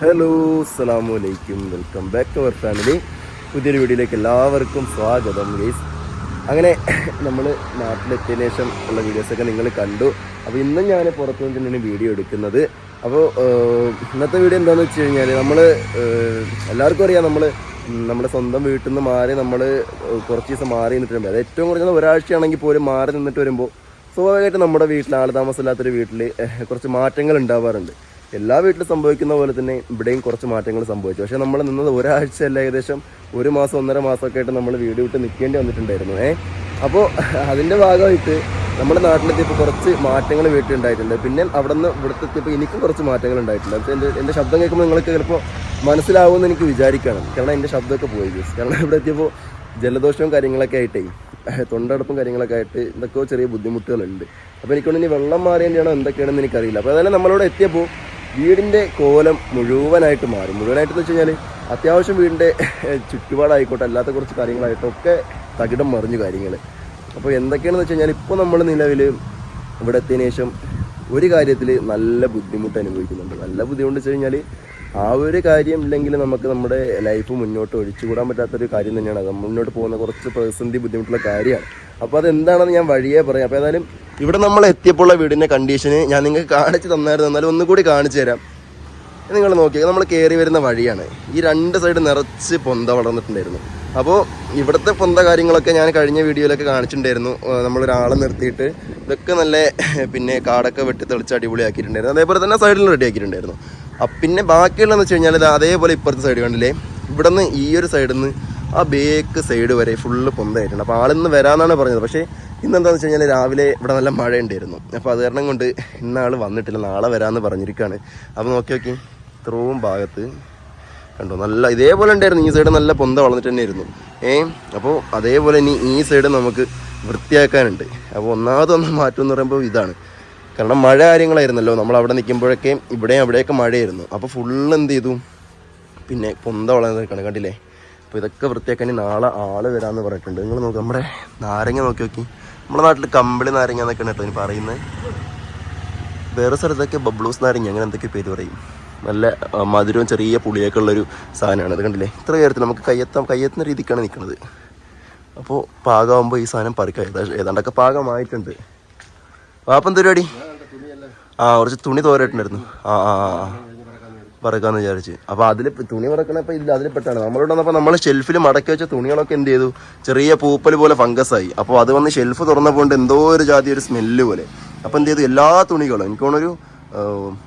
Hello അലൈക്കും welcome back to our family പുതിയൊരു വീഡിയോയിലേക്ക് എല്ലാവർക്കും സ്വാഗതം ഗൈസ് അങ്ങനെ നമ്മൾ നാട്ടിലെത്തിയതിനു ശേഷം ഉള്ള വീഡിയോസൊക്കെ നിങ്ങൾ കണ്ടു. അപ്പോൾ ഇന്നും ഞാൻ പുറത്തു നിന്ന് തന്നെയാണ് വീഡിയോ എടുക്കുന്നത്. അപ്പോൾ ഇന്നത്തെ വീഡിയോ എന്താണെന്ന് വെച്ച് കഴിഞ്ഞാൽ നമ്മൾ എല്ലാവർക്കും അറിയാം നമ്മൾ നമ്മുടെ സ്വന്തം വീട്ടിൽ നിന്ന് മാറി നമ്മൾ കുറച്ച് ദിവസം മാറി നിന്നിട്ട് വരുമ്പോൾ അത് ഏറ്റവും കുറഞ്ഞത് ഒരാഴ്ചയാണെങ്കിൽ പോലും മാറി നിന്നിട്ട് വരുമ്പോൾ സ്വാഭാവികമായിട്ട് നമ്മുടെ വീട്ടിൽ ആൾ താമസമില്ലാത്തൊരു വീട്ടിൽ കുറച്ച് മാറ്റങ്ങൾ ഉണ്ടാവാറുണ്ട്. എല്ലാ വീട്ടിലും സംഭവിക്കുന്ന പോലെ തന്നെ ഇവിടെയും കുറച്ച് മാറ്റങ്ങൾ സംഭവിച്ചു. പക്ഷേ നമ്മൾ നിന്നത് ഒരാഴ്ച അല്ല ഏകദേശം ഒരു മാസം ഒന്നര മാസമൊക്കെ ആയിട്ട് നമ്മൾ വീട് വിട്ട് നിൽക്കേണ്ടി വന്നിട്ടുണ്ടായിരുന്നു. ഏ അപ്പോൾ അതിന്റെ ഭാഗമായിട്ട് നമ്മുടെ നാട്ടിലെത്തിയപ്പോൾ കുറച്ച് മാറ്റങ്ങൾ വീട്ടിലുണ്ടായിട്ടുണ്ട് പിന്നെ അവിടെ നിന്ന് ഇവിടുത്തെ എത്തിയപ്പോൾ എനിക്കും കുറച്ച് മാറ്റങ്ങൾ ഉണ്ടായിട്ടുണ്ട്. അപ്പോൾ എന്റെ എന്റെ ശബ്ദം കേൾക്കുമ്പോൾ നിങ്ങൾക്ക് ചിലപ്പോൾ മനസ്സിലാവുമെന്ന് എനിക്ക് വിചാരിക്കണം കാരണം എന്റെ ശബ്ദമൊക്കെ പോയി. guys. കാരണം ഇവിടെ എത്തിയപ്പോൾ ജലദോഷവും കാര്യങ്ങളൊക്കെ ആയിട്ടേ തൊണ്ടടപ്പും കാര്യങ്ങളൊക്കെ ആയിട്ട് എന്തൊക്കെയോ ചെറിയ ബുദ്ധിമുട്ടുകളുണ്ട്. അപ്പോൾ എനിക്കൊണ്ട് ഇനി വെള്ളം മാറിയതിന്റെയാണോ എന്തൊക്കെയാണെന്ന് എനിക്കറിയില്ല. അപ്പോൾ അതായത് നമ്മളോട് എത്തിയപ്പോൾ വീടിന്റെ കോലം മുഴുവനായിട്ട് മാറും. മുഴുവനായിട്ട് എന്ന് വെച്ച് കഴിഞ്ഞാൽ അത്യാവശ്യം വീടിന്റെ ചുറ്റുപാടായിക്കോട്ടെ അല്ലാത്ത കുറച്ച് കാര്യങ്ങളായിട്ടൊക്കെ തകിടം മറിഞ്ഞു കാര്യങ്ങൾ അപ്പോൾ എന്തൊക്കെയാണെന്ന് വെച്ച് കഴിഞ്ഞാൽ ഇപ്പോൾ നമ്മൾ നിലവിൽ ഇവിടെ എത്തിയതിനു ശേഷം ഒരു കാര്യത്തിൽ നല്ല ബുദ്ധിമുട്ട് അനുഭവിക്കുന്നുണ്ട്. നല്ല ബുദ്ധിമുട്ട് വെച്ച് കഴിഞ്ഞാൽ ആ ഒരു കാര്യം ഇല്ലെങ്കിൽ നമുക്ക് നമ്മുടെ ലൈഫ് മുന്നോട്ട് ഒഴിച്ചുകൂടാൻ പറ്റാത്തൊരു കാര്യം തന്നെയാണ്. അത് മുന്നോട്ട് പോകുന്ന കുറച്ച് പ്രതിസന്ധി ബുദ്ധിമുട്ടുള്ള കാര്യമാണ്. അപ്പോൾ അതെന്താണെന്ന് ഞാൻ വഴിയേ പറയാം. അപ്പോൾ ഏതായാലും ഇവിടെ നമ്മൾ എത്തിയപ്പോഴുള്ള വീടിന്റെ കണ്ടീഷന് ഞാൻ നിങ്ങൾക്ക് കാണിച്ച് തന്നായിരുന്നു. എന്നാലും ഒന്നുകൂടി കാണിച്ചു തരാം. നിങ്ങൾ നോക്കിയാൽ നമ്മൾ കയറി വരുന്ന വഴിയാണ്. ഈ രണ്ട് സൈഡ് നിറച്ച് പൊന്ത വളർന്നിട്ടുണ്ടായിരുന്നു. അപ്പോൾ ഇവിടുത്തെ പൊന്ത കാര്യങ്ങളൊക്കെ ഞാൻ കഴിഞ്ഞ വീഡിയോയിലൊക്കെ കാണിച്ചിട്ടുണ്ടായിരുന്നു. നമ്മളൊരാളെ നിർത്തിയിട്ട് ഇതൊക്കെ നല്ല പിന്നെ കാടൊക്കെ വെട്ടി തെളിച്ച് അടിപൊളിയാക്കിയിട്ടുണ്ടായിരുന്നു. അതേപോലെ തന്നെ സൈഡിൽ റെഡി ആക്കിയിട്ടുണ്ടായിരുന്നു അപ്പം പിന്നെ ബാക്കിയുള്ളതെന്ന് വെച്ച് കഴിഞ്ഞാൽ അതേപോലെ ഇപ്പുറത്തെ സൈഡ് കണ്ടില്ലേ? ഇവിടെ നിന്ന് ഈ ഒരു സൈഡിൽ നിന്ന് ആ ബേക്ക് സൈഡ് വരെ ഫുള്ള് പൊന്തയായിട്ടുണ്ട്. അപ്പോൾ ആളിന്ന് വരാമെന്നാണ് പറഞ്ഞത്. പക്ഷേ ഇന്നെന്താണെന്ന് വെച്ച് കഴിഞ്ഞാൽ രാവിലെ ഇവിടെ നല്ല മഴ ഉണ്ടായിരുന്നു അപ്പോൾ അത് കാരണം കൊണ്ട് ഇന്നാൾ വന്നിട്ടില്ല. നാളെ വരാമെന്ന് പറഞ്ഞിരിക്കുകയാണ് അപ്പോൾ നോക്കി നോക്കി ഇത്രയും ഭാഗത്ത് കണ്ടോ നല്ല ഇതേപോലെ ഉണ്ടായിരുന്നു. ഈ സൈഡ് നല്ല പൊന്ത വളർന്നിട്ട് തന്നെ ആയിരുന്നു. ഏ അപ്പോൾ അതേപോലെ ഇനി ഈ സൈഡ് നമുക്ക് വൃത്തിയാക്കാനുണ്ട്. അപ്പോൾ ഒന്നാമത് ഒന്ന് മാറ്റം എന്ന് പറയുമ്പോൾ ഇതാണ്. കാരണം മഴ കാര്യങ്ങളായിരുന്നല്ലോ. നമ്മൾ അവിടെ നിൽക്കുമ്പോഴൊക്കെ ഇവിടെയും അവിടെയൊക്കെ മഴയായിരുന്നു. അപ്പോൾ ഫുള്ള് എന്ത് ചെയ്തു? പിന്നെ പൊന്ത വളർന്ന് നിൽക്കണം കണ്ടില്ലേ? അപ്പോൾ ഇതൊക്കെ വൃത്തിയാക്കാൻ നാളെ ആൾ വരാന്ന് പറഞ്ഞിട്ടുണ്ട്. നിങ്ങൾ നോക്ക് നമ്മുടെ നാരങ്ങ നോക്കി നോക്കി. നമ്മുടെ നാട്ടിൽ കമ്പിളി നാരങ്ങ എന്നൊക്കെയാണ് കേട്ടോ ഇനി പറയുന്നത് വേറെ സ്ഥലത്തൊക്കെ ബബ്ലൂസ് നാരങ്ങ അങ്ങനെ എന്തൊക്കെ പേര് പറയും. നല്ല മധുരവും ചെറിയ പുളിയൊക്കെ ഉള്ളൊരു സാധനമാണ്. അത് കണ്ടില്ലേ? ഇത്ര കാര്യത്തിൽ നമുക്ക് കയ്യെത്താം കയ്യെത്തുന്ന രീതിക്കാണ് നിൽക്കുന്നത് അപ്പോൾ പാകമാകുമ്പോൾ ഈ സാധനം പറിക്കാം. ഏതാ ഏതാണ്ടൊക്കെ പാകമായിട്ടുണ്ട്. വാപ്പം പരിപാടി ആ കുറച്ച് തുണി തോരട്ടുണ്ടായിരുന്നു ആ ആ ആ. പറക്കാന്ന് വിചാരിച്ച്. അപ്പോൾ അതിൽ തുണി പറക്കണപ്പോൾ ഇല്ല അതിൽ പെട്ടാണ്. നമ്മളോട് വന്നപ്പോൾ നമ്മൾ ഷെൽഫിൽ മടക്കി വെച്ച തുണികളൊക്കെ എന്ത് ചെയ്തു? ചെറിയ പൂപ്പൽ പോലെ ഫംഗസ് ആയി. അപ്പോൾ അത് വന്ന് ഷെൽഫ് തുറന്നപ്പോൾ എന്തോ ഒരു ജാതി ഒരു സ്മെല്ല് പോലെ. അപ്പോൾ എന്ത് ചെയ്തു? എല്ലാ തുണികളും എനിക്ക് തോന്നുന്നൊരു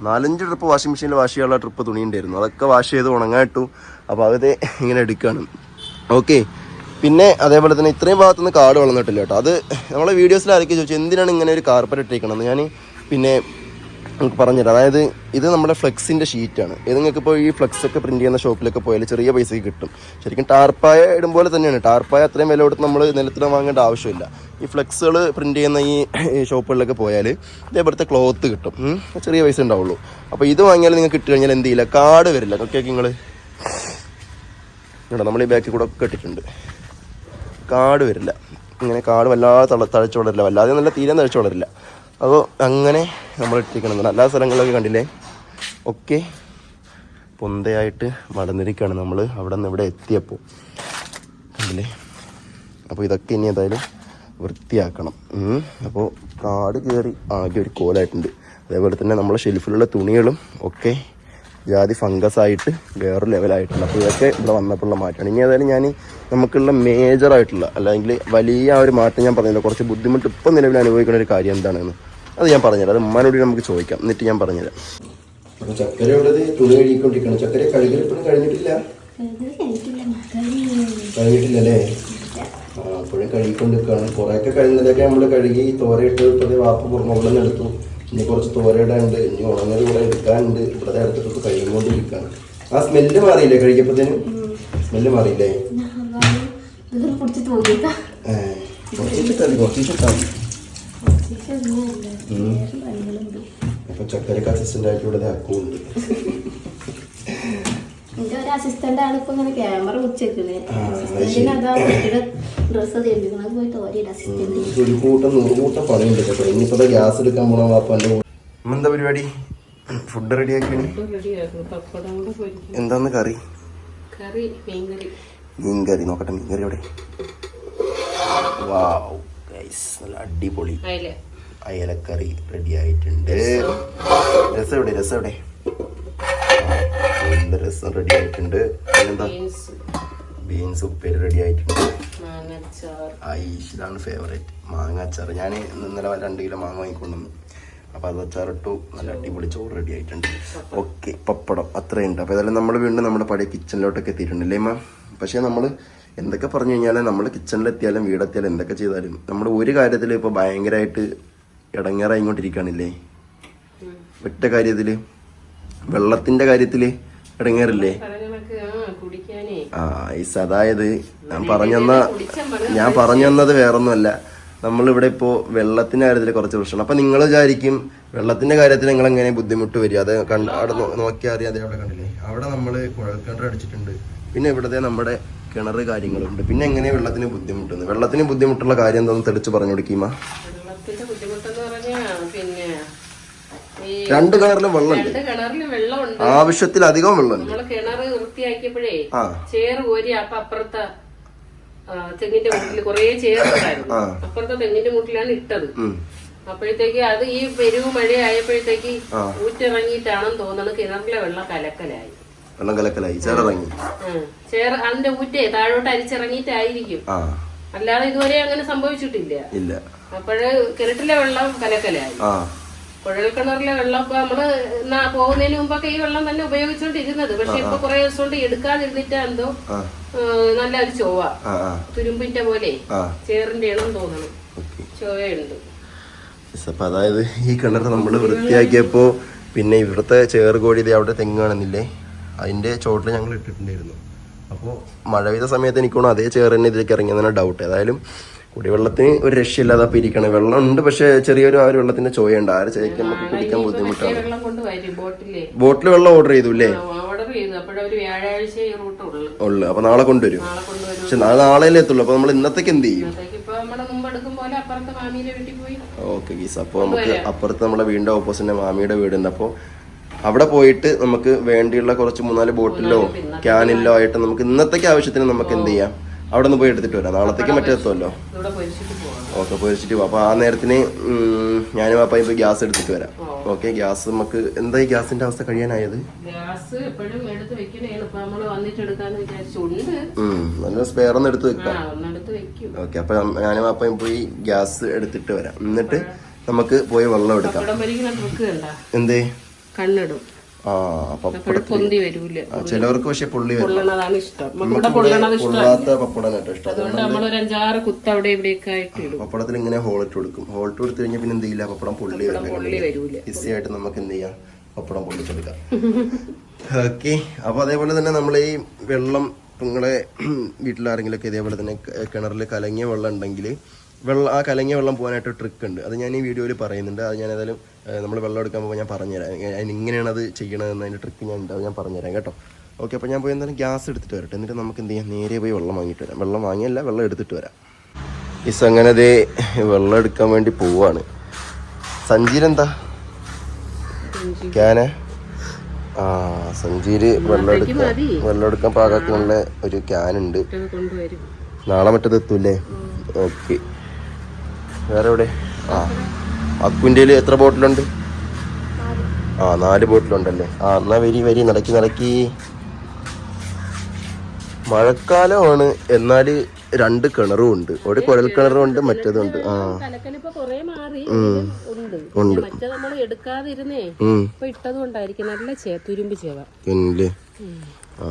നാലഞ്ച് ട്രിപ്പ് വാഷിംഗ് മെഷീനിൽ വാഷ് ചെയ്യാനുള്ള ട്രിപ്പ് തുണി ഉണ്ടായിരുന്നു. അതൊക്കെ വാഷ് ചെയ്ത് ഉണങ്ങായിട്ടു അപ്പോൾ അത് ഇങ്ങനെ എടുക്കുകയാണ് ഓക്കെ പിന്നെ അതേപോലെ തന്നെ ഇത്രയും ഭാഗത്തുനിന്ന് കാട് വളർന്നിട്ടില്ല കേട്ടോ. അത് നമ്മളെ വീഡിയോസിൽ ആരൊക്കെ ചോദിച്ചു എന്തിനാണ് ഇങ്ങനെ ഒരു കാർപ്പറ്റ് ഇട്ടേക്കണമെന്ന് ഞാൻ പിന്നെ നമുക്ക് പറഞ്ഞുതരാം. അതായത് ഇത് നമ്മുടെ ഫ്ലെക്സിന്റെ ഷീറ്റാണ്. ഇത് നിങ്ങൾക്ക് ഇപ്പോൾ ഈ ഫ്ലെക്സ് ഒക്കെ പ്രിന്റ് ചെയ്യുന്ന ഷോപ്പിലൊക്കെ പോയാൽ ചെറിയ പൈസയ്ക്ക് കിട്ടും. ശരിക്കും ടാർപ്പായ ഇടും പോലെ തന്നെയാണ്. ടാർപ്പായ അത്രയും വില കൊടുത്ത് നമ്മൾ നിലത്തിന് വാങ്ങേണ്ട ആവശ്യമില്ല. ഈ ഫ്ലെക്സുകൾ പ്രിന്റ് ചെയ്യുന്ന ഈ ഷോപ്പുകളിലൊക്കെ പോയാൽ ഇതേപോലത്തെ ക്ലോത്ത് കിട്ടും. ചെറിയ പൈസ ഉണ്ടാവുള്ളൂ. അപ്പോൾ ഇത് വാങ്ങിയാൽ നിങ്ങൾക്ക് ഇട്ട് കഴിഞ്ഞാൽ എന്ത് ചെയ്യില്ല? കാട് വരില്ല. ഓക്കെ നിങ്ങൾ ഇവിടെ നമ്മൾ ഈ ബാക്കിൽ കൂടെ കെട്ടിട്ടുണ്ട് കാട് വരില്ല. ഇങ്ങനെ കാട് വല്ലാതെ തഴച്ചു വളരില്ല. വല്ലാതെ നല്ല തീരെ തഴച്ചു വളരില്ല. അപ്പോൾ അങ്ങനെ നമ്മൾ ഇട്ടിരിക്കണം എല്ലാ സ്ഥലങ്ങളിലൊക്കെ കണ്ടില്ലേ? ഒക്കെ പൊന്തയായിട്ട് വളർന്നിരിക്കുകയാണ് നമ്മൾ അവിടെ നിന്ന് ഇവിടെ എത്തിയപ്പോൾ. കണ്ടില്ലേ? അപ്പോൾ ഇതൊക്കെ ഇനി എന്തായാലും വൃത്തിയാക്കണം. അപ്പോൾ കാട് കയറി ആകെ ഒരു കോലായിട്ടുണ്ട്. അതേപോലെ തന്നെ നമ്മൾ ഷെൽഫിലുള്ള തുണികളും ഒക്കെ ജാതി ഫംഗസ് ആയിട്ട് വേറെ ലെവലായിട്ടുണ്ട്. അപ്പോൾ ഇതൊക്കെ ഇവിടെ വന്നപ്പോഴുള്ള മാറ്റമാണ്. ഇനി ഏതായാലും ഞാൻ നമുക്കുള്ള മേജറായിട്ടുള്ള അല്ലെങ്കിൽ വലിയ ഒരു മാറ്റം ഞാൻ പറഞ്ഞില്ല. കുറച്ച് ബുദ്ധിമുട്ട് ഇപ്പം നിലവിൽ അനുഭവിക്കുന്ന ഒരു കാര്യം എന്താണെന്ന്. അത് ഞാൻ പറഞ്ഞുതരാം. അത് ഉമ്മാനോട് നമുക്ക് ചോദിക്കാം. എന്നിട്ട് ഞാൻ പറഞ്ഞുതരാം. അപ്പോൾ ചക്കര ഉള്ളത് തുണി കഴുകിക്കൊണ്ടിരിക്കണം ചക്കര കഴുകൽ ഇപ്പോഴും കഴിഞ്ഞിട്ടില്ല? അല്ലേ ആ അപ്പോഴും കഴുകിക്കൊണ്ടിരിക്കുകയാണ്. കുറേയൊക്കെ കഴിഞ്ഞതൊക്കെ നമ്മൾ കഴുകി തോരയിട്ട് ഇപ്പോഴത്തെ വാപ്പ് മുകളിൽ നിന്ന് എടുത്തു. ഇനി കുറച്ച് തോര ഇടാനുണ്ട്. ഇനി ഉണങ്ങൽ കൂടെ എടുക്കാനുണ്ട്. ഇവിടെ അടുത്തിട്ട് കഴുകിക്കൊണ്ടിരിക്കുകയാണ്. ആ സ്മെല്ല് മാറിയില്ലേ കഴുകിയപ്പോഴത്തേനും സ്മെല്ല് മാറിയില്ലേ? കുറച്ചിട്ടാ മതി കുറച്ചിട്ടാ മതി. അപ്പൊ ചക്കരക്ക് അസിസ്റ്റന്റ് ആയിട്ട് ഇവിടെ അക്കുണ്ട് എന്റെ ഒരു അസിസ്റ്റന്റ് ആണ് ഇപ്പൊ ഇങ്ങനെ ക്യാമറ അസിസ്റ്റന്റ് ഒരു കൂട്ടം നൂറ് കൂട്ടം പണിയുണ്ട് കേട്ടോ. ഇനിയിപ്പോ ഗ്യാസ് എടുക്കാൻ പോണ വാപ്പാന്റെ എന്താ പരിപാടി? ഫുഡ് പപ്പടം കൂടെ എന്താന്ന് കറി? കറി മീൻകറി. മീൻകറി. നോക്കട്ടെ മീൻകറി എവിടെ? വാവ് ഗൈസ് നല്ല അടിപൊളി അയല. അയലക്കറി റെഡി ആയിട്ടുണ്ട്. രസം എവിടെ രസം എവിടെ രസം റെഡി ആയിട്ടുണ്ട്. പിന്നെന്താ? ബീൻസ് ഉപ്പേരി റെഡി ആയിട്ടുണ്ട്. ഐഷ് ഇതാണ് ഫേവറേറ്റ് മാങ്ങ അച്ചാർ ഞാൻ ഇന്നലെ രണ്ട് കിലോ മാങ്ങ വാങ്ങിക്കൊണ്ടു അപ്പോൾ അത് അച്ചാറിട്ടു. നല്ല അടിപൊളി ചോറ് റെഡി ആയിട്ടുണ്ട്. ഓക്കെ പപ്പടം. അത്രയുണ്ട്. അപ്പോൾ ഇതെല്ലാം നമ്മൾ വീണ്ടും നമ്മുടെ പഴയ കിച്ചണിലോട്ടൊക്കെ എത്തിയിട്ടുണ്ടല്ലേ മാം? പക്ഷേ നമ്മൾ എന്തൊക്കെ പറഞ്ഞു കഴിഞ്ഞാൽ നമ്മൾ കിച്ചണിലെത്തിയാലും വീടെത്തിയാലും എന്തൊക്കെ ചെയ്താലും നമ്മൾ ഒരു കാര്യത്തിൽ ഇപ്പോൾ ഭയങ്കരമായിട്ട് ഇടങ്ങേറായിക്കൊണ്ടിരിക്കുകയാണില്ലേ ഒറ്റ കാര്യത്തിൽ വെള്ളത്തിന്റെ കാര്യത്തിൽ ഇടങ്ങേറില്ലേ? ആ ഐസ് അതായത് ഞാൻ പറഞ്ഞെന്ന ഞാൻ പറഞ്ഞു തന്നത് വേറൊന്നുമല്ല. നമ്മളിവിടെ ഇപ്പോൾ വെള്ളത്തിന്റെ കാര്യത്തിൽ കുറച്ച് പ്രശ്നം. അപ്പൊ നിങ്ങൾ വിചാരിക്കും വെള്ളത്തിന്റെ കാര്യത്തിൽ നിങ്ങൾ എങ്ങനെ ബുദ്ധിമുട്ട് വരിക? അത് കണ്ട് അവിടെ നോക്കിയാൽ അറിയാതെ അവിടെ കണ്ടില്ലേ? അവിടെ നമ്മൾ കുഴൽക്കിണർ അടിച്ചിട്ടുണ്ട്. പിന്നെ ഇവിടുത്തെ നമ്മുടെ കിണർ കാര്യങ്ങളുണ്ട്. പിന്നെ എങ്ങനെ വെള്ളത്തിന് ബുദ്ധിമുട്ടുന്നത്? വെള്ളത്തിന് ബുദ്ധിമുട്ടുള്ള കാര്യം എന്താണെന്ന് തെളിച്ച് പറഞ്ഞു കൊടുക്കീമ ബുദ്ധിമുട്ടെന്ന് പിന്നെ രണ്ട് കിണറിലും വെള്ളമുണ്ട് രണ്ട് കിണറിൽ വെള്ളമുണ്ട്. കിണർ വൃത്തിയാക്കിയപ്പോഴേ ചേറ് കോരി അപ്പൊ അപ്പുറത്തെ തെങ്ങിന്റെ മുട്ടിൽ കുറേ ചേറുണ്ടായിരുന്നു. അപ്പുറത്തെ തെങ്ങിന്റെ മുട്ടിലാണ് ഇട്ടത്. അപ്പോഴത്തേക്ക് അത് ഈ പെരുവ് മഴ ആയപ്പോഴത്തേക്ക് ഊറ്റിറങ്ങിയിട്ടാണെന്ന് തോന്നുന്നത് കിണറിലെ വെള്ളം കലക്കലായി. വെള്ളം കലക്കലായി ചേറിറങ്ങി. ചേർ അതിന്റെ ഊറ്റേ താഴോട്ട് അരിച്ചിറങ്ങിയിട്ടായിരിക്കും. അല്ലാതെ ഇതുവരെ അങ്ങനെ സംഭവിച്ചിട്ടില്ല. ഇല്ല. അപ്പോഴ് കിണറ്റിലെ വെള്ളം കലക്കലായി. ആ. കുഴൽക്കിണറിലെ വെള്ളം ഇപ്പൊ നമ്മൾ പോകുന്നതിന് മുമ്പൊക്കെ ഈ വെള്ളം തന്നെ ഉപയോഗിച്ചോണ്ടിരുന്നത്. പക്ഷെ ഇപ്പൊ കുറെ ദിവസം കൊണ്ട് എടുക്കാതിരുന്നിട്ട് എന്തോ നല്ല ഒരു ചൊവ്വ. തുരുമ്പിന്റെ പോലെ ചേറിന്റെ ഇണം തോന്നണം. ചൊവ്വയുണ്ട്. അപ്പൊ അതായത് ഈ കിണർ നമ്മൾ വൃത്തിയാക്കിയപ്പോ പിന്നെ ഇവിടുത്തെ ചേറുകോഴി അവിടെ തെങ്ങാണെന്നില്ലേ അതിന്റെ ചോട്ടിൽ ഞങ്ങൾ ഇട്ടിട്ടുണ്ടായിരുന്നു. അപ്പോൾ മഴ പെയ്ത സമയത്ത് എനിക്കോണം അതേ ചെയർ തന്നെ ഇതിലേക്ക് ഇറങ്ങിയതാണ് ഡൗട്ട് ഏതായാലും കുടിവെള്ളത്തിന് ഒരു രക്ഷയില്ലാതെ അപ്പം ഇരിക്കണം വെള്ളം ഉണ്ട് പക്ഷേ ചെറിയൊരു ആ ഒരു വെള്ളത്തിന്റെ ചോയുണ്ട് ആരെ ചേക്ക് നമുക്ക് കുടിക്കാൻ ബുദ്ധിമുട്ടാണ്. ബോട്ടിൽ വെള്ളം ഓർഡർ ചെയ്തു അല്ലേ ഉള്ളു. അപ്പൊ നാളെ കൊണ്ടുവരും. പക്ഷെ നാളെ നാളെയല്ലേ എത്തുള്ളൂ. അപ്പൊ നമ്മൾ ഇന്നത്തേക്ക് എന്ത് ചെയ്യും? Okay guys. അപ്പോൾ നമുക്ക് അപ്പുറത്ത് നമ്മുടെ വീടിന്റെ ഓപ്പോസിറ്റ് മാമിയുടെ വീടുണ്ട്. അപ്പോൾ അവിടെ പോയിട്ട് നമുക്ക് വേണ്ടിയുള്ള കുറച്ച് മൂന്നാൽ ബോട്ടിലോ ക്യാനിലോ ആയിട്ട് നമുക്ക് ഇന്നത്തേക്ക് ആവശ്യത്തിന് നമുക്ക് എന്ത് ചെയ്യാം? അവിടെ നിന്ന് പോയി എടുത്തിട്ട് വരാം. നാളത്തേക്ക് മറ്റേ എത്തുമല്ലോ. ഇവിടെ പൊരിച്ചിട്ട് പോകണം ഓക്കെ പൊരിച്ചിട്ട് പോവാം. അപ്പോൾ ആ നേരത്തിന് ഞാനും അപ്പ ഇപ്പോൾ ഗ്യാസ് എടുത്തിട്ട് വരാം. ഓക്കെ ഗ്യാസ് നമുക്ക് എന്താ ഈ ഗ്യാസിന്റെ അവസ്ഥ കഴിയാനായത്? ഇപ്പൊ നല്ല സ്പെയർ ഒന്ന് എടുത്ത് വെക്കാം. ഓക്കെ അപ്പൊ ഞാനും അപ്പയും പോയി ഗ്യാസ് എടുത്തിട്ട് വരാം. എന്നിട്ട് നമുക്ക് പോയി വെള്ളം എടുക്കാം. എന്തേ? കണ്ണിടും ചിലവർക്ക് പക്ഷെ പുള്ളി പൊള്ളണതാണ് ഇഷ്ടം. പൊള്ളാത്ത പപ്പടം കേട്ടോ ഇഷ്ടം. അതുകൊണ്ട് നമ്മൾ ഒരു അഞ്ചാറ് കുത്ത് അവിടെ ഇവിടെയൊക്കെ ആയിട്ട് ഇടും. പപ്പടത്തിൽ ഇങ്ങനെ ഹോളിട്ട് കൊടുക്കും. ഹോളിട്ട് കൊടുത്തു കഴിഞ്ഞാൽ പിന്നെ എന്ത് ചെയ്യില്ല? പപ്പടം പുള്ളി പൊള്ളി വരൂല. ഈസി ആയിട്ട് നമുക്ക് എന്ത് ചെയ്യാം? പപ്പടം പൊള്ളിച്ചെടുക്കാം. ഓക്കെ. അപ്പൊ അതേപോലെ തന്നെ നമ്മൾ ഈ വെള്ളം നിങ്ങളെ വീട്ടിലാരെങ്കിലൊക്കെ ഇതേപോലെ തന്നെ കിണറിൽ കലങ്ങിയ വെള്ളം ഉണ്ടെങ്കിൽ വെള്ളം ആ കലങ്ങിയ വെള്ളം പോകാനായിട്ട് ട്രിക്ക് ഉണ്ട്. അത് ഞാൻ ഈ വീഡിയോയിൽ പറയുന്നുണ്ട്. അത് ഞാൻ ഏതായാലും നമ്മൾ വെള്ളം എടുക്കാൻ പോകുമ്പോൾ ഞാൻ പറഞ്ഞുതരാം. എ- അതിന് ഇങ്ങനെയാണ് അത് ചെയ്യണതെന്ന് അതിന്റെ ട്രിക്ക് ഞാൻ ഉണ്ടാവും. ഞാൻ പറഞ്ഞുതരാം കേട്ടോ. ഓക്കെ അപ്പോൾ ഞാൻ പോയി എന്തായാലും ഗ്യാസ് എടുത്തിട്ട് വരട്ടെ. എന്നിട്ട് നമുക്ക് എന്ത് ചെയ്യാം? നേരെ പോയി വെള്ളം വാങ്ങിയിട്ട് വരാം. വെള്ളം വാങ്ങിയല്ല വെള്ളം എടുത്തിട്ട് വരാം. ഇസ് അങ്ങനെ ദേ വെള്ളം എടുക്കാൻ വേണ്ടി പോവാണ്. സഞ്ചിയിലെന്താ ക്യാന്? ആ സഞ്ജീര് വെള്ളം എടുക്കാൻ വെള്ളം എടുക്കാൻ പാകത്തിനുള്ള ഒരു ക്യാനുണ്ട് ഇത് കൊണ്ടുവരും. നാളെ മറ്റത് എത്തൂല്ലേ? ഓക്കെ വേറെ എവിടെ? ആ. അക്കുന്റെ എത്ര ബോട്ടിലുണ്ട്? ആ നാല് ബോട്ടിലുണ്ടല്ലേ. ആ എന്നാ വരി വരി നടക്കി നടക്കി. മഴക്കാലമാണ്. എന്നാൽ രണ്ട് കിണറും ഉണ്ട് ഒരു കുഴൽ കിണറും ഉണ്ട് മറ്റേതും ഉണ്ട് ആ ഉണ്ട്. പിന്നെ ആ.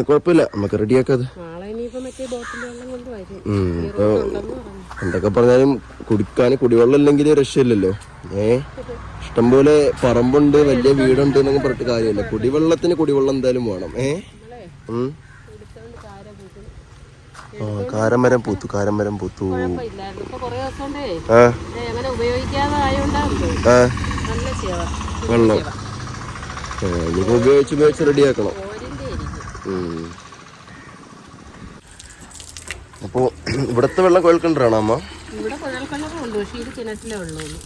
കുഴപ്പമില്ല. നമുക്ക് റെഡിയാക്കാം എന്തൊക്കെ പറഞ്ഞാലും കുടിക്കാൻ കുടിവെള്ളം ഇല്ലെങ്കിൽ രക്ഷയില്ലല്ലോ. ഏ? ഇഷ്ടംപോലെ പറമ്പുണ്ട് വലിയ വീടുണ്ട് എന്നൊക്കെ പറഞ്ഞിട്ട് കാര്യമില്ല. കുടിവെള്ളത്തിന് കുടിവെള്ളം എന്തായാലും വേണം. ഏ? ആ കാരമരം പൂത്തു കാരമരം പൂത്തു. ആ. ആ. വെള്ളം. ഇനിയിപ്പോ ഉപയോഗിച്ച് ഉപയോഗിച്ച് റെഡിയാക്കണം അപ്പോ ഇവിടുത്തെ വെള്ളം കുഴൽ കിണറാണോ അമ്മ?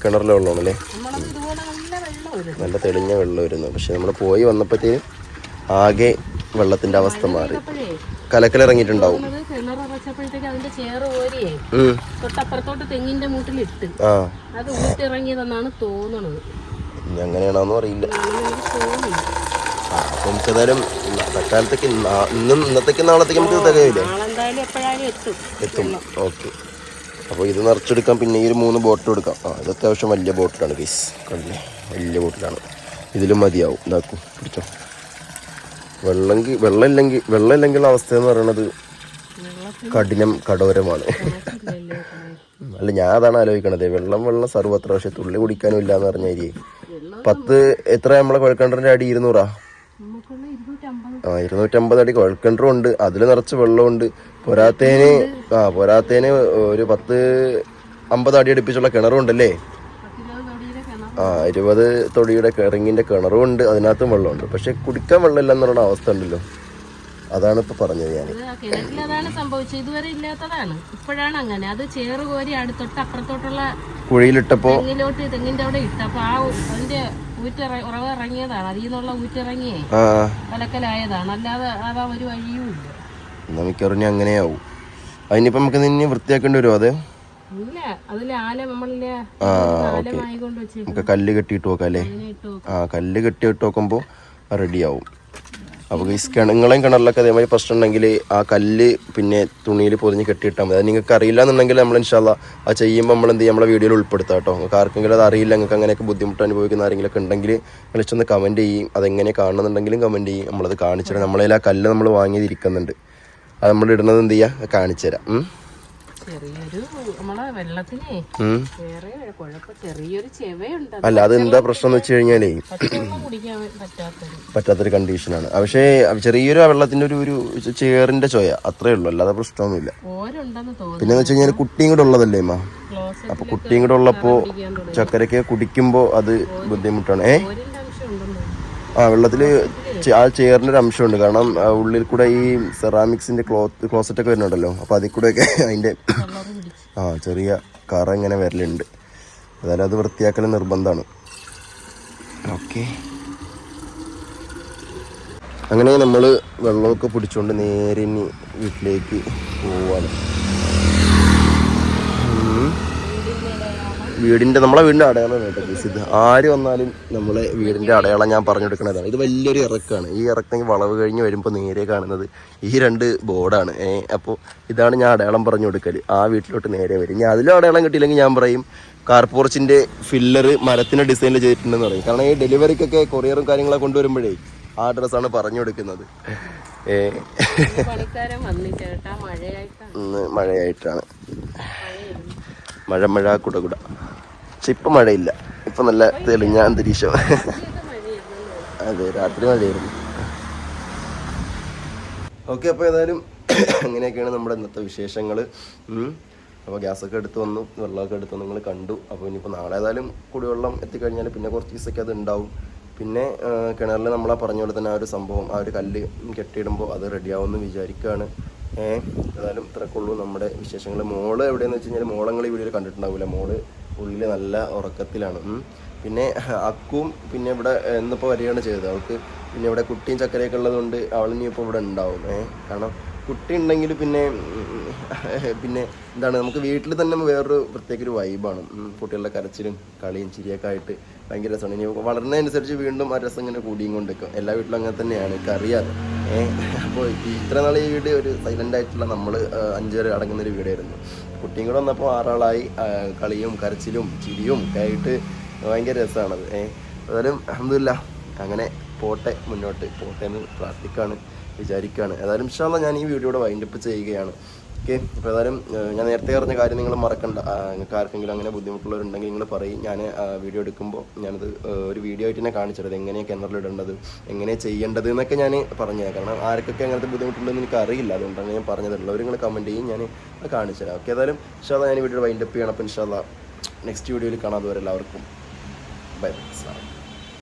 കിണറിലെ വെള്ളമാണല്ലേ നല്ല വെള്ളം അല്ലേ നല്ല തെളിഞ്ഞ വെള്ളം വരുന്നു. പക്ഷെ നമ്മൾ പോയി വന്നപ്പോഴത്തേനും ആകെ വെള്ളത്തിന്റെ അവസ്ഥ മാറി. കലക്കലിറങ്ങിയിട്ടുണ്ടാവും തൊട്ടപ്പുറത്തോട്ട് തെങ്ങിന്റെ മൂട്ടിലിട്ട് അത് ഊട്ടിറങ്ങിയതെന്നാണ് തോന്നുന്നത് ഇനി അങ്ങനെയാണോന്നും അറിയില്ല. അപ്പൊ നമുക്ക് ഏതായാലും തക്കാലത്തേക്ക് ഇന്നും ഇന്നത്തേക്ക് നാളത്തേക്ക് നമുക്ക് തികയില്ലേ? എത്തും. ഓക്കെ. അപ്പോൾ ഇത് നിറച്ചെടുക്കാം പിന്നെ ഈ ഒരു മൂന്ന് ബോട്ടിൽ എടുക്കാം. ആ ഇത് അത്യാവശ്യം വലിയ ബോട്ടിലാണ് ഗീസ് കണ്ടില്ലേ? വലിയ ബോട്ടിലാണ്. ഇതിലും മതിയാവും. ഇതാക്കും പിടിച്ചോ. വെള്ളമെങ്കിൽ വെള്ളം ഇല്ലെങ്കിൽ വെള്ളം ഇല്ലെങ്കിലുള്ള അവസ്ഥ എന്ന് പറയുന്നത് കഠിനം കടോരമാണ് അല്ല ഞാൻ അതാണ് ആലോചിക്കണത്. വെള്ളം വെള്ളം സർവത്ര. പക്ഷെ തുള്ളി കുടിക്കാനും ഇല്ല എന്ന് പറഞ്ഞാൽ പത്ത് എത്ര നമ്മളെ കുഴൽക്കിണറിന്റെ അടി? ഇരുന്നൂറാ? ആ ഇരുന്നൂറ്റമ്പത് അടി കുഴൽക്കിണറും ഉണ്ട്. അതിൽ നിറച്ച് വെള്ളമുണ്ട്. പോരാത്തേന് ആ പോരാത്തേന് ഒരു പത്ത് അമ്പത് അടി അടുപ്പിച്ചുള്ള കിണറും ഉണ്ടല്ലേ? ആ ഇരുപത് തൊടിയുടെ കിറങ്ങിന്റെ കിണറും ഉണ്ട്. അതിനകത്തും വെള്ളമുണ്ട്. പക്ഷെ കുടിക്കാൻ വെള്ളമില്ല എന്നുള്ള അവസ്ഥ ഉണ്ടല്ലോ. അതാണ് ഇപ്പൊ പറഞ്ഞത് ഞാൻ അതാണ് സംഭവിച്ചത്. ഇതുവരെ ഇല്ലാത്തതാണ്. ഇപ്പോഴാണ് അങ്ങനെ. അത് ചേറ് കോരി അടുത്തൊട്ട് അപ്പുറത്തോട്ടുള്ള കുഴിയിലിട്ടപ്പോ തെങ്ങിലോട്ട് തെങ്ങിന്റെ അവിടെ ഇട്ടപ്പോ ആ അതിന്റെ ഊറ്റിറ ഉറവ് ഇറങ്ങിയതാണ് അതിൽ നിന്നുള്ള ഊറ്റിറങ്ങിയേ ആ. കലക്കലായതാണ്. അല്ലാതെ അതാ ഒരു വഴിയും ഇല്ല. എന്നാ മിക്കവാറും അങ്ങനെയാവും അതിനിപ്പോ നമുക്ക് നിന്നെ വൃത്തിയാക്കേണ്ടി വരുമോ അത്? നമുക്ക് കല്ല് കെട്ടിയിട്ട് നോക്കാം അല്ലേ. ആ കല്ല് കെട്ടിയിട്ട് നോക്കുമ്പോ റെഡിയാവും. അപ്പോൾ ഈ കിണങ്ങളെയും കിണറിലൊക്കെ അതേമാതിരി പ്രശ്നം ഉണ്ടെങ്കിൽ ആ കല്ല് പിന്നെ തുണിയിൽ പൊതിഞ്ഞ് കെട്ടിയിട്ടാൽ മതി. അത് നിങ്ങൾക്ക് അറിയില്ല എന്നുണ്ടെങ്കിൽ നമ്മൾ ഇൻഷാല്ല ആ ചെയ്യുമ്പോൾ നമ്മൾ എന്ത് ചെയ്യും? നമ്മളെ വീഡിയോയിൽ ഉൾപ്പെടുത്താം കേട്ടോ നിങ്ങൾക്ക് ആർക്കെങ്കിലും അത് അറിയില്ല നിങ്ങൾക്ക് അങ്ങനെയൊക്കെ ബുദ്ധിമുട്ട് അനുഭവിക്കുന്ന ആരെങ്കിലൊക്കെ ഉണ്ടെങ്കിൽ വിളിച്ചൊന്ന് കമന്റ് ചെയ്യും. അതെങ്ങനെ കാണുന്നുണ്ടെങ്കിലും കമന്റ് ചെയ്യും. നമ്മളത് കാണിച്ചു തരാം. നമ്മളതിൽ ആ കല്ല് നമ്മൾ വാങ്ങിയിരിക്കുന്നുണ്ട്. അത് നമ്മൾ ഇടുന്നത് എന്ത് ചെയ്യുക കാണിച്ചു തരാം. അല്ല അതെന്താ പ്രശ്നം എന്ന് വെച്ച് കഴിഞ്ഞാലേ പറ്റാത്തൊരു കണ്ടീഷനാണ്. പക്ഷേ ചെറിയൊരു വെള്ളത്തിന്റെ ഒരു ഒരു ചേറിന്റെ ചോയ അത്രേ ഉള്ളൂ. അല്ലാതെ പ്രശ്നമൊന്നുമില്ല. പിന്നെ വെച്ച് കഴിഞ്ഞാൽ കുട്ടിയും കൂടെ ഉള്ളതല്ലേ അമ്മ അപ്പൊ കുട്ടിയും കൂടെ ഉള്ളപ്പോ ചക്കരയ്ക്ക് കുടിക്കുമ്പോ അത് ബുദ്ധിമുട്ടാണ്. ഏ? ആ വെള്ളത്തിൽ ആ ചേറിന്റെ ഒരു അംശമുണ്ട്. കാരണം ഉള്ളിൽ കൂടെ ഈ സെറാമിക്സിന്റെ ക്ലോത്ത് ക്ലോസറ്റ് ഒക്കെ വരുന്നുണ്ടല്ലോ. അപ്പൊ അതിൽ കൂടെ ഒക്കെ അതിന്റെ ആ ചെറിയ കറ ഇങ്ങനെ വരലുണ്ട്. അതായത് അത് വൃത്തിയാക്കൽ നിർബന്ധമാണ് ഓക്കെ. അങ്ങനെ നമ്മൾ വെള്ളമൊക്കെ പിടിച്ചുകൊണ്ട് നേരെ ഇനി വീട്ടിലേക്ക് പോവാണ്. വീടിന്റെ നമ്മളെ വീടിന്റെ അടയാളം കേട്ടോ ഗയ്സ്. ഇത്. ആര് വന്നാലും നമ്മളെ വീടിന്റെ അടയാളം ഞാൻ പറഞ്ഞു കൊടുക്കുന്നതാണ് ഇത് വലിയൊരു ഇറക്കാണ്. ഈ ഇറക്കണമെങ്കിൽ വളവ് കഴിഞ്ഞ് വരുമ്പോൾ നേരെ കാണുന്നത് ഈ രണ്ട് ബോർഡാണ്. ഏ അപ്പോൾ ഇതാണ് ഞാൻ അടയാളം പറഞ്ഞു കൊടുക്കൽ ആ വീട്ടിലോട്ട് നേരെ വരും. ഞാൻ അതിലും അടയാളം കിട്ടിയില്ലെങ്കിൽ ഞാൻ പറയും കാർപോർച്ചിന്റെ ഫില്ലർ മരത്തിന്റെ ഡിസൈനിൽ ചെയ്തിട്ടുണ്ടെന്ന് പറയും. കാരണം ഈ ഡെലിവറിക്കൊക്കെ കൊറിയറും കാര്യങ്ങളൊക്കെ കൊണ്ടുവരുമ്പോഴേ ആ ഡ്രസ്സാണ് പറഞ്ഞു കൊടുക്കുന്നത് മഴയായിട്ടാണ്. മഴ മഴ കുട കുട. പക്ഷെ ഇപ്പൊ മഴയില്ല. ഇപ്പൊ നല്ല തെളിഞ്ഞ അന്തരീക്ഷം. അതെ രാത്രി മഴയായിരുന്നു. ഓക്കെ അപ്പോൾ ഏതായാലും അങ്ങനെയൊക്കെയാണ് നമ്മുടെ ഇന്നത്തെ വിശേഷങ്ങൾ അപ്പോൾ ഗ്യാസൊക്കെ എടുത്ത് വന്നു വെള്ളമൊക്കെ എടുത്ത് നിങ്ങൾ കണ്ടു. അപ്പോൾ ഇനിയിപ്പോൾ നാളെ ഏതായാലും കുടിവെള്ളം എത്തിക്കഴിഞ്ഞാൽ പിന്നെ കുറച്ച് ദിവസമൊക്കെ അത് ഉണ്ടാവും. പിന്നെ കിണറിൽ നമ്മളാ പറഞ്ഞ പോലെ തന്നെ ആ ഒരു സംഭവം ആ ഒരു കല്ല് കെട്ടിയിടുമ്പോൾ അത് റെഡിയാവുമെന്ന് വിചാരിക്കുകയാണ് ഏതായാലും ഇത്രയൊക്കെ ഉള്ളൂ നമ്മുടെ വിശേഷങ്ങൾ മോൾ എവിടെയെന്ന് വെച്ച് കഴിഞ്ഞാൽ മോളങ്ങൾ ഈ വീഡിയോയിൽ കണ്ടിട്ടുണ്ടാവില്ല മോൾ ഉള്ളിൽ നല്ല ഉറക്കത്തിലാണ്. പിന്നെ അക്കും പിന്നെ ഇവിടെ ഇന്നിപ്പോൾ വരികയാണ് ചെയ്തത്. അവൾക്ക് പിന്നെ ഇവിടെ കുട്ടിയും ചക്കരയൊക്കെ ഉള്ളതുകൊണ്ട് അവൾ ഇനിയിപ്പോൾ ഇവിടെ ഉണ്ടാവും. ഏഹ് കാരണം കുട്ടി ഉണ്ടെങ്കിൽ പിന്നെ പിന്നെ എന്താണ് നമുക്ക് വീട്ടിൽ തന്നെ വേറൊരു പ്രത്യേക ഒരു വൈബാണ് കുട്ടികളുടെ കരച്ചിലും കളിയും ചിരിയൊക്കെ ആയിട്ട് ഭയങ്കര രസമാണ്. ഇനി വളരുന്നതനുസരിച്ച് വീണ്ടും ആ രസം ഇങ്ങനെ കൂടിയും കൊണ്ടിരിക്കും എല്ലാ വീട്ടിലും അങ്ങനെ തന്നെയാണ്. കറിയാതെ അറിയാതെ ഏഹ് അപ്പോൾ ഇത്ര നാൾ ഈ വീട് ഒരു സൈലന്റ് ആയിട്ടുള്ള നമ്മൾ അഞ്ചു പേര് അടങ്ങുന്ന ഒരു വീടായിരുന്നു. കുട്ടിയും കൂടെ വന്നപ്പോൾ ആറാളായി കളിയും കരച്ചിലും ചിരിയും ഒക്കെ ആയിട്ട് ഭയങ്കര രസമാണത്. ഏഹ് ഏതായാലും അഹമ്മദില്ല അങ്ങനെ പോട്ടെ മുന്നോട്ട് പോട്ടെ എന്ന് പ്രാർത്ഥിക്കുകയാണ് വിചാരിക്കുകയാണ് ഏതായാലും ഇഷ്ടമല്ല ഞാൻ ഈ വീഡിയോയുടെ വൈൻഡപ്പ് ചെയ്യുകയാണ്. ഓക്കെ അപ്പോൾ ഏതായാലും ഞാൻ നേരത്തെ പറഞ്ഞ കാര്യം നിങ്ങൾ മറക്കണ്ട. നിങ്ങൾക്ക് ആർക്കെങ്കിലും അങ്ങനെ ബുദ്ധിമുട്ടുള്ളവരുണ്ടെങ്കിൽ നിങ്ങൾ പറയും. ഞാൻ വീഡിയോ എടുക്കുമ്പോൾ ഞാനത് ഒരു വീഡിയോ ആയിട്ട് തന്നെ കാണിച്ചത്. എങ്ങനെയാണ് കിണറിലിടേണ്ടത് എങ്ങനെ ചെയ്യേണ്ടത് എന്നൊക്കെ ഞാൻ പറഞ്ഞു കാരണം ആർക്കൊക്കെ അങ്ങനത്തെ ബുദ്ധിമുട്ടുണ്ടെന്ന് എനിക്ക് അറിയില്ല. അതുകൊണ്ടാണ് ഞാൻ പറഞ്ഞതുള്ളവർ നിങ്ങൾ കമന്റ് ചെയ്യും ഞാൻ കാണിച്ചു തരാം. ഓക്കെ ഏതായാലും ഇൻഷാല്ല ഞാൻ വീഡിയോ വൈൻഡപ്പ് ചെയ്യണം. അപ്പോൾ ഇൻഷാല്ല നെക്സ്റ്റ് വീഡിയോയിൽ കാണാതെ വരെ എല്ലാവർക്കും ബൈ ബൈ